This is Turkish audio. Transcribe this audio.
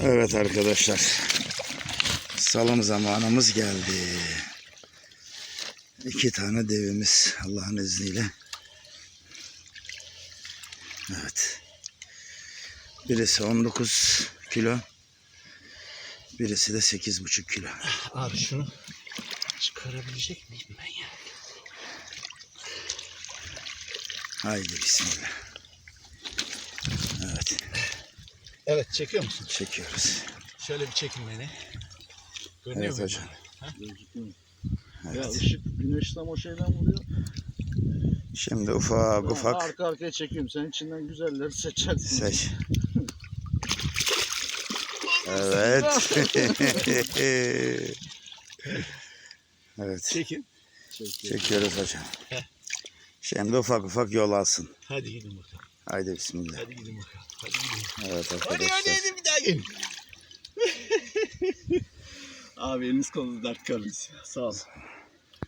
Evet arkadaşlar. Salım zamanımız geldi. İki tane devimiz Allah'ın izniyle. Evet. Birisi 19 kilo. Birisi de 8,5 kilo. Abi şunu çıkarabilecek miyim ben ya? Haydi bismillah. Evet Evet çekiyor musun? çekiyoruz. Şöyle bir çekin beni. Görünüyor Evet mu? hocam. Ya Evet. ışık güneş tam o şeyden vuruyor. Şimdi ufak Ben ufak Arka arkaya çekiyorum. Sen içinden güzelleri seçersin. seç. Evet. evet. Çekin. Çekiyor. Çekiyoruz hocam. Heh. Şimdi ufak ufak yol alsın. Hadi gidin bakalım. Haydi bismillah. Hadi gidin bakalım. Hadi gidin. Evet Hadi arkadaşlar. hadi hadi bir daha gelin. Abi eliniz kolunuz dert kalın. Sağ ol.